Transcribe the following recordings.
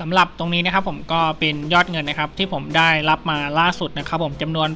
สำหรับตรงนี้นะครับผมก็เป็นยอดเงินนะครับที่ผมได้รับมาล่าสุดนะครับผมจำนวน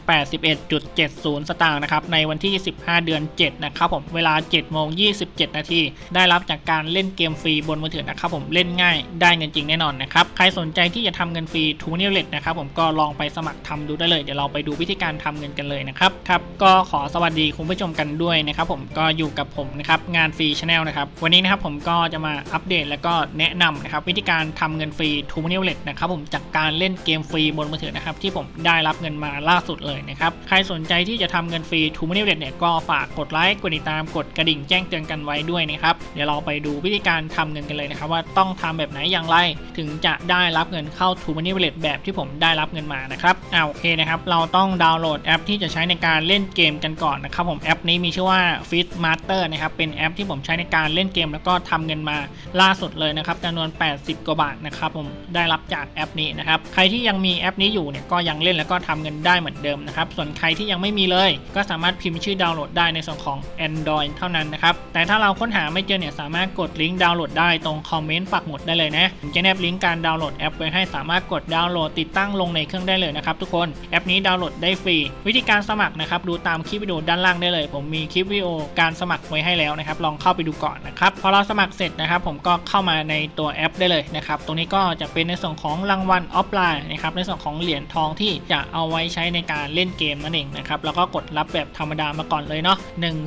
81.70 สตางค์นะครับในวันที่ 15 เดือน 7 นะครับผมเวลา 7 โมง 27 นาทีได้รับจากการเล่นเกมฟรีบนมือถือนะครับผมเล่นง่ายได้เงินจริงแน่นอนนะครับใครสนใจที่จะทำเงินฟรีทูนิวเลตนะครับผมก็ลองไปสมัครทำดูได้เลย เดี๋ยวเราไปดูวิธีการทำเงินกันเลยนะครับครับก็ขอสวัสดีคุณผู้ชมกันด้วยนะครับผมก็อยู่กับผมนะครับงานฟรีชาแนลนะครับวันนี้นะครับผมก็จะมาอัปเดตแล้วก็แนะนำนะครับวิธีการทำเงินฟรีทูนิวเลตนะครับผมจากการเล่นเกมฟรีบนมือถือนะครับที่ผมได้รับเงินมาล่าสุดเลยนะครับใครสนใจที่จะทำเงินฟรีทูนิวเลตเนี่ยก็ฝากกดไลค์กดติดตามกดกระดิ่งแจ้งเตือนกันไว้ด้วยนะครับเดี๋ยวเราไปดูวิธีการทำเงินกันเลยนะครับว่าต้องทำแบบไหนอย่างไรถึงจะได้รับเงินเข้าทูนิวเลตแบบที่ผมได้รับเงินมานะครับอ่าโอเคนะครับเราต้องดาวน์โหลดแอปที่จะใช้ในการเล่นเกมกันก่อนนะครับผมแอปนี้มีชื่อว่า Fit Master นะครับเป็นแอปที่ผมใช้ในการเล่นเกม แล้วก็ทำเงินมาล่าสุดเลยนะครับจำนวน 80 กว่าบาทนะครับผมได้รับจากแอปนี้นะครับ ใครที่ยังมีแอปนี้อยู่เนี่ยก็ยังเล่นแล้วก็ทำเงินได้เหมือนเดิมนะครับ ส่วนใครที่ยังไม่มีเลย ก็สามารถพิมพ์ชื่อดาวน์โหลดได้ในส่วนของ Android เท่านั้นนะครับ แต่ถ้าเราค้นหาไม่เจอเนี่ยสามารถกดลิงก์ดาวน์โหลดได้ตรงคอมเมนต์ปักหมุดได้เลยนะผมจะแนบลิงก์การดาวน์โหลดแอปไว้ให้สามารถกดดาวน์โหลดติดตั้งลงในเครื่องได้เลยนะครับทุกคนแอปนี้ดาวน์โหลดได้ฟรี วิธีการสมัครนะครับดูตามคลิปวิดีโอด้านล่างได้เลย ผมมีคลิปวิดีโอการสมัครไว้ให้แล้วนะครับลองเข้าไปดูก่อนนะครับพอเราสมัครเสร็จนะครับผมก็เข้ามาในตัวแอปได้เลยนะครับตรงนี้ก็จะเป็นในส่วนของรางวัลออฟไลน์นะครับในส่วนของเหรียญทองที่จะเอาไว้ใช้ในการเล่นเกมนั่นเองนะครับแล้วก็กดรับแบบธรรมดามาก่อนเลยเนาะ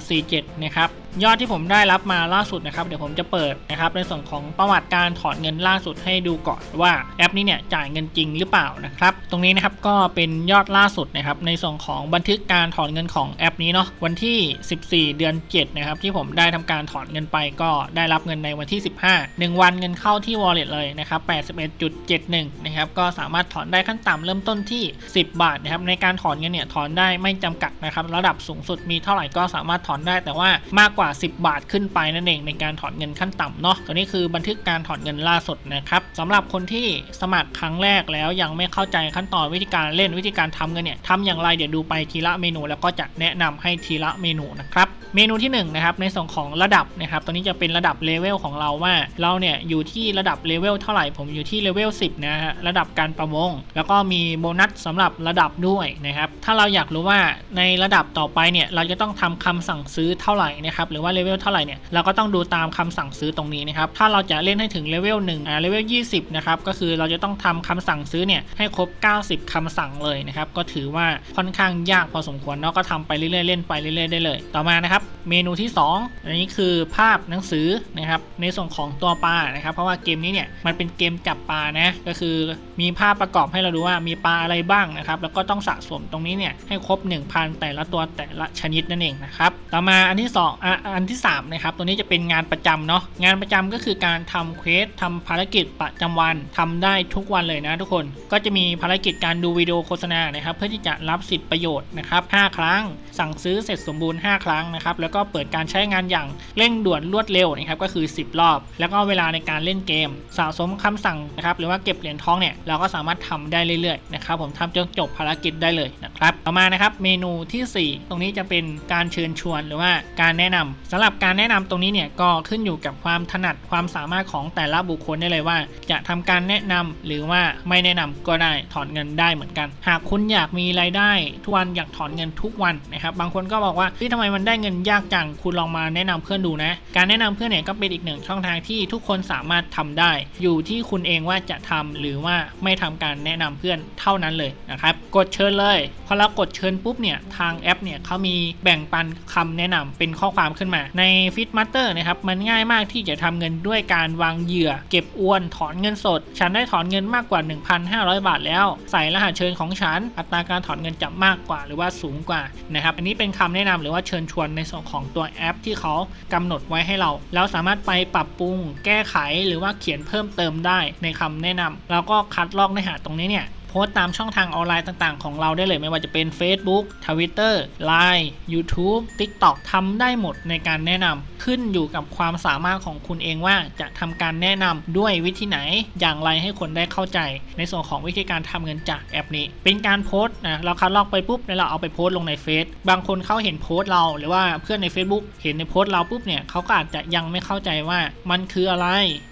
147นะครับยอดที่ผมได้รับมาล่าสุดนะครับเดี๋ยวผมจะเปิดนะครับในส่วนของประวัติการถอนเงินล่าสุดให้ดูก่อนว่าแอปนี้เนี่ยจ่ายเงินจริงหรือเปล่านะครับตรงนี้นะครับก็เป็นยอดล่าสุดนะครับในส่วนของบันทึกการถอนเงินของแอปนี้เนาะวันที่ 14 เดือน 7 นะครับ ที่ผมได้ทำการถอนเงินไปก็ได้รับเงินในวันที่ 15 1 วันเงินเข้าที่ wallet เลยนะครับ81.71 นะครับ ก็สามารถถอนได้ขั้นต่ำเริ่มต้นที่ 10 บาทนะครับ ในการถอนเงินเนี่ยถอนได้ไม่จำกัดนะครับ ระดับสูงสุดมีเท่าไหร่ก็สามารถถอนได้แต่ว่ามากกว่า 10 บาทขึ้นไปนั่นเองในการถอนเงินขั้นต่ำเนาะ ตัวนี้คือบันทึกการถอนเงินล่าสุดนะครับสำหรับคนที่สมัครครั้งแรกแล้วยังไม่เข้าใจขั้นตอนวิธีการเล่นวิธีการทำเงินเนี่ยทำอย่างไรเดี๋ยวดูไปทีละเมนู แล้วก็จะแนะนำให้ทีละเมนูนะครับเมนูที่1นงนะครับในส่วนของระดับนะครับตัวนี้จะเป็นระดับเลเวลของเราว่า เราเนี่ยอยู่ที่ระดับเลเวลเท่าไหร่ผมอยู่ที่เลเวล 10 นะฮะ ระดับการประมง แล้วก็มีโบนัสสำหรับระดับด้วยนะครับ ถ้าเราอยากรู้ว่าในระดับต่อไปเนี่ย เราจะต้องทำคำสั่งซื้อเท่าไหร่นะครับ หรือว่าเลเวลเท่าไหร่เนี่ย เราก็ต้องดูตามคำสั่งซื้อตรงนี้นะครับ ถ้าเราจะเล่นให้ถึงเลเวล1อ่า เลเวล 20 นะครับ ก็คือเราจะต้องทำคำสั่งซื้อเนี่ยให้ครบ 90คำสั่งเลยนะครับ ก็ถือว่าค่อนข้างยากพอสมควรเนาะ ก็ทำไปเรื่อยๆ เล่นไปเรื่อยๆ ได้เลย ต่อมานะครับเมนูที่ 2 อันนี้คือภาพหนังสือนะครับในส่วนของตัวปลานะครับ เพราะว่าเกมนี้เนี่ยมันเป็นเกมจับปลานะก็คือมีภาพประกอบให้เราดูว่ามีปลาอะไรบ้างนะครับแล้วก็ต้องสะสมตรงนี้เนี่ยให้ครบ 1,000 แต่ละตัวแต่ละชนิดนั่นเองนะครับต่อมาอันที่2อะอันที่3นะครับตัวนี้จะเป็นงานประจำเนาะงานประจำก็คือการทำเควสทำภารกิจประจำวันทำได้ทุกวันเลยนะทุกคนก็จะมีภารกิจการดูวิดีโอโฆษณานะครับเพื่อที่จะรับสิทธิประโยชน์นะครับ5ครั้ง สั่งซื้อเสร็จสมบูรณ์ 5 ครั้งนะครับแล้วก็เปิดการใช้งานอย่างเร่งด่วนรวดเร็วนะครับก็คือ 10 รอบ แล้วก็เวลาในการเล่นเกม สะสมคำสั่งนะครับหรือว่าเก็บเหรียญทองเนี่ยเราก็สามารถทำได้เรื่อยๆนะครับผมทำจนจบภารกิจได้เลยนะครับต่อมานะครับเมนูทีสี่4 ตรงนี้จะเป็นการเชิญชวนหรือว่าการแนะนำสำหรับการแนะนำตรงนี้เนี่ยก็ขึ้นอยู่กับความถนัดความสามารถของแต่ละบุคคลได้เลยว่า จะทำการแนะนำหรือว่าไม่แนะนำก็ได้ถอนเงินได้เหมือนกัน หากคุณอยากมีรายได้ทุกวันอยากถอนเงินทุกวันนะครับบางคนก็บอกว่าที่ทำไมมันได้เงินยากจังคุณลองมาแนะนำเพื่อนดูนะ การแนะนำเพื่อนเนี่ยก็เป็นอีกหนึ่งช่องทางที่ทุกคนสามารถทำได้ อยู่ที่คุณเองว่าจะทำหรือว่าไม่ทำการแนะนำเพื่อนเท่านั้นเลยนะครับกดเชิญเลยพอเรากดเชิญปุ๊บเนี่ยทางแอปเนี่ยเขามีแบ่งปันคำแนะนำเป็นข้อความขึ้นมาใน Fit Master นะครับมันง่ายมากที่จะทำเงินด้วยการวางเหยื่อ เก็บอวนถอนเงินสด ฉันได้ถอนเงินมากกว่า 1,500 บาทแล้ว ใส่รหัสเชิญของฉัน อัตราการถอนเงินจะมากกว่าหรือว่าสูงกว่านะครับอันนี้เป็นคำแนะนำหรือว่าเชิญชวนในส่วนของตัวแอปที่เขากำหนดไว้ให้เรา แล้วสามารถไปปรับปรุง แก้ไขหรือว่าเขียนเพิ่มเติมได้ในคำแนะนำแล้วก็คัดลอกเนื้อหาตรงนี้เนี่ย โพสต์ตามช่องทางออนไลน์ต่างๆ ของเราได้เลยไม่ว่าจะเป็น Facebook Twitter Line YouTube TikTok ทำได้หมดในการแนะนำขึ้นอยู่กับความสามารถของคุณเองว่าจะทำการแนะนำด้วยวิธีไหนอย่างไรให้คนได้เข้าใจ ในส่วนของวิธีการทำเงินจากแอปนี้ เป็นการโพสต์นะเราคัดลอกไปปุ๊บแล้วเราเอาไปโพสต์ลงในเฟซบางคนเขาเห็นโพสต์เราหรือว่าเพื่อนใน Facebook เห็นในโพสต์เราปุ๊บเนี่ยเขาก็อาจจะยังไม่เข้าใจว่ามันคืออะไร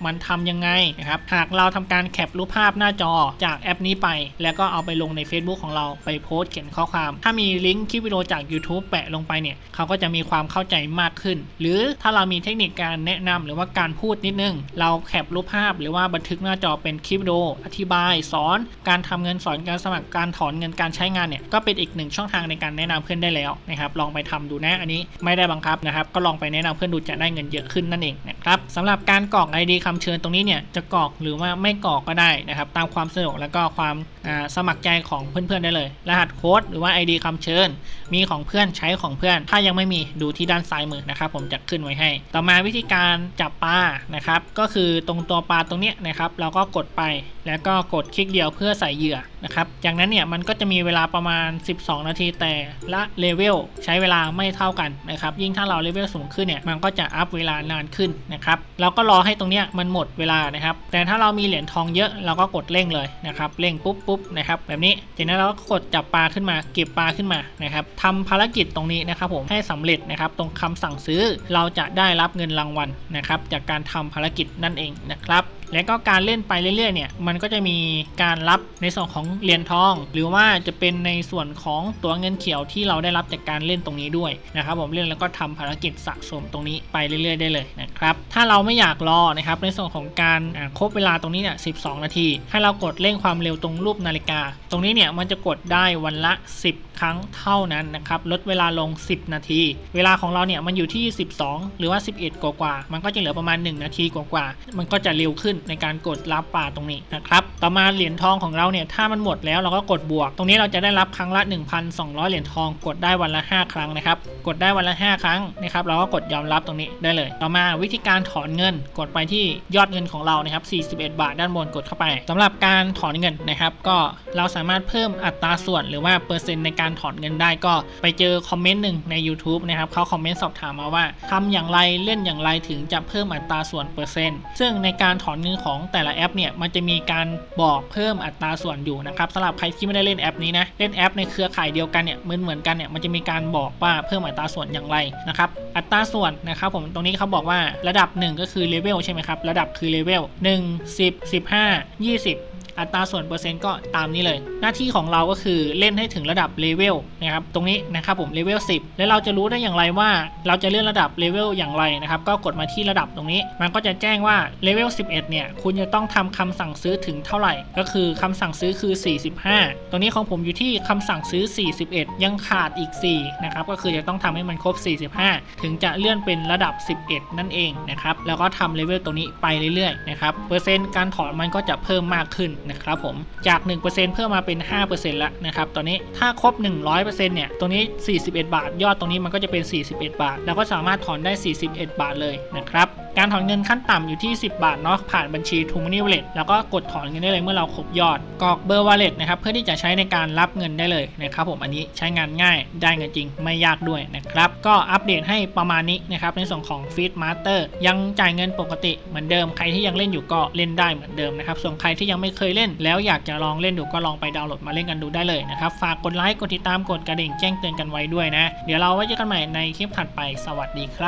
มันทำยังไงนะครับหากเราทำการแคปรูปภาพหน้าจอจากแอปนี้ไปแล้วก็เอาไปลงใน Facebook ของเราไปโพสต์เขียนข้อความ ถ้ามีลิงก์คลิปวิดีโอจาก YouTube แปะลงไปเนี่ยเขาก็จะมีความเข้าใจมากขึ้น หรือถ้าเรามีเทคนิคการแนะนำหรือว่าการพูดนิดนึง เราแคปรูปภาพ หรือว่าบันทึกหน้าจอเป็นคลิปวิดีโออธิบาย สอน การทำเงินสอนการสมัครการถอนเงินการใช้งานเนี่ยก็เป็นอีกหนึ่งช่องทางในการแนะนำเพื่อนได้แล้วนะครับลองไปทำดูนะอันนี้ไม่ได้บังคับนะครับก็ลองไปแนะนำเพื่อนดูจะได้เงินเยอะขึ้นนั่นเองนะครับสำหรับการกรอก ID คำเชิญตรงนี้เนี่ยจะกรอกหรือว่าไม่กรอกก็ได้นะครับตามความสะดวกแล้วก็ความสมัครใจของเพื่อนๆได้เลย รหัสโค้ดหรือว่า ID คำเชิญ มีของเพื่อนใช้ของเพื่อน ถ้ายังไม่มีดูที่ด้านซ้ายมือนะครับ ผมจะขึ้นไว้ให้ ต่อมาวิธีการจับปลานะครับ ก็คือตรงตัวปลาตรงนี้นะครับ เราก็กดไป แล้วก็กดคลิกเดียวเพื่อใส่เหยื่อนะครับ จากนั้นเนี่ยมันก็จะมีเวลาประมาณ 12 นาทีแต่ละเลเวลใช้เวลาไม่เท่ากันนะครับ ยิ่งถ้าเราเลเวลสูงขึ้นเนี่ยมันก็จะอัพเวลานานขึ้นนะครับเราก็รอให้ตรงเนี้ยมันหมดเวลานะครับ แต่ถ้าเรามีเหรียญทองเยอะเราก็กดเร่งเลยนะครับเร่งปุ๊บปุ๊บนะครับแบบนี้จากนั้นเราก็กดจับปลาขึ้นมา เก็บปลาขึ้นมานะครับทำภารกิจตรงนี้นะครับผมให้สำเร็จนะครับตรงคำสั่งซื้อเราจะได้รับเงินรางวัลนะครับจากการทำภารกิจนั่นเองนะครับและก็การเล่นไปเรื่อยๆเนี่ยมันก็จะมีการรับในส่วนของเหรียญทอง หรือว่าจะเป็นในส่วนของตัวเงินเขียวที่เราได้รับจากการเล่นตรงนี้ด้วยนะครับผมเล่นแล้วก็ทำภารกิจสะสมตรงนี้ไปเรื่อยๆ ได้เลยนะครับถ้าเราไม่อยากรอนะครับในส่วนของการครบเวลาตรงนี้เนี่ย12 นาที ให้เรากดเร่งความเร็วตรงรูปนาฬิกา ตรงนี้เนี่ยมันจะกดได้วันละ 10 ครั้งเท่านั้นนะครับลดเวลาลง 10 นาที เวลาของเราเนี่ยมันอยู่ที่ 12 หรือว่า 11 กว่าๆมันก็จะเหลือประมาณ 1 นาทีกว่าๆมันก็จะเร็วขึ้นในการกดรับปลาตรงนี้นะครับ ต่อมาเหรียญทองของเราเนี่ยถ้ามันหมดแล้วเราก็กดบวก ตรงนี้เราจะได้รับครั้งละ 1,200 เหรียญทอง กดได้วันละ 5 ครั้งนะครับ กดได้วันละ 5 ครั้งนะครับ เราก็กดยอมรับตรงนี้ได้เลย ต่อมาวิธีการถอนเงิน กดไปที่ยอดเงินของเรานะครับ 41 บาทด้านบนกดเข้าไปสำหรับการถอนเงินนะครับ ก็เราสามารถเพิ่มอัตราส่วนหรือว่าเปอร์เซ็นต์ในการถอนเงินได้ก็ไปเจอคอมเมนต์หนึ่งใน YouTube นะครับเขาคอมเมนต์สอบถามมาว่าทำอย่างไรเล่นอย่างไรถึงจะเพิ่มอัตราส่วนเปอร์เซ็นต์ซึ่งในการถอนเงินของแต่ละแอปเนี่ยมันจะมีการบอกเพิ่มอัตราส่วนอยู่นะครับสำหรับใครที่ไม่ได้เล่นแอปนี้นะเล่นแอปในเครือข่ายเดียวกันเนี่ยเหมือนเหมือนกันเนี่ยมันจะมีการบอกว่าเพิ่มอัตราส่วนอย่างไรนะครับอัตราส่วนนะครับผมตรงนี้เขาบอกว่าระดับ 1 ก็คือเลเวลใช่ไหมครับระดับคือเลเวล1 10 15 20 อัตราส่วนเปอร์เซ็นต์ก็ตามนี้เลย หน้าที่ของเราก็คือเล่นให้ถึงระดับเลเวลนะครับตรงนี้นะครับผมเลเวล10 แล้วเราจะรู้ได้อย่างไรว่า เราจะเลื่อนระดับเลเวลอย่างไรนะครับก็กดมาที่ระดับตรงนี้ มันก็จะแจ้งว่าเลเวล11 เนี่ย คุณจะต้องทำคำสั่งซื้อถึงเท่าไหร่ ก็คือคำสั่งซื้อคือ 45 ตรงนี้ของผมอยู่ที่คำสั่งซื้อ 41 ยังขาดอีก4นะครับก็คือจะต้องทำให้มันครบ 45 ถึงจะเลื่อนเป็นระดับ 11 นั่นเองนะครับแล้วก็ทำเลเวลตรงนี้ไปเรื่อยๆนะครับเปอร์เซ็นต์การถอนมันก็จะเพิ่มมากขึ้นนะครับผมจาก 1%เพิ่มมาเป็น 5%แล้วนะครับตอนนี้ถ้าครบ 100%เนี่ยตรงนี้ 41 บาท ยอดตรงนี้มันก็จะเป็น 41 บาท แล้วก็สามารถถอนได้ 41 บาทเลยนะครับ การถอนเงินขั้นต่ำอยู่ที่ 10 บาทเนาะผ่านบัญชี t ู Money Wallet แล้วก็กดถอนเงินได้เลยเมื่อเราครบยอดกรอกเบอร์ Wallet นะครับเพื่อที่จะใช้ในการรับเงินได้เลยนะครับผมอันนี้ใช้งานง่ายได้เงินจริงไม่ยากด้วยนะครับก็อัปเดตให้ประมาณนี้นะครับในส่วนของ Feed Master ยังจ่ายเงินปกติเหมือนเดิมใครที่ยังเล่นอยู่ก็เล่นได้เหมือนเดิมนะครับส่วนใครที่ยังไม่เคยเล่น แล้วอยากจะลองเล่นดูก็ลองไปดาวน์โหลดมาเล่นกันดูได้เลยนะครับฝากกดไลค์กดติดตามกดกระดิ่งแจ้งเตือนกันไว้ด้วยนะเดี๋ยวเราไว้เจอกันใหม่ในคลิปถัดไปสวัสดีครับ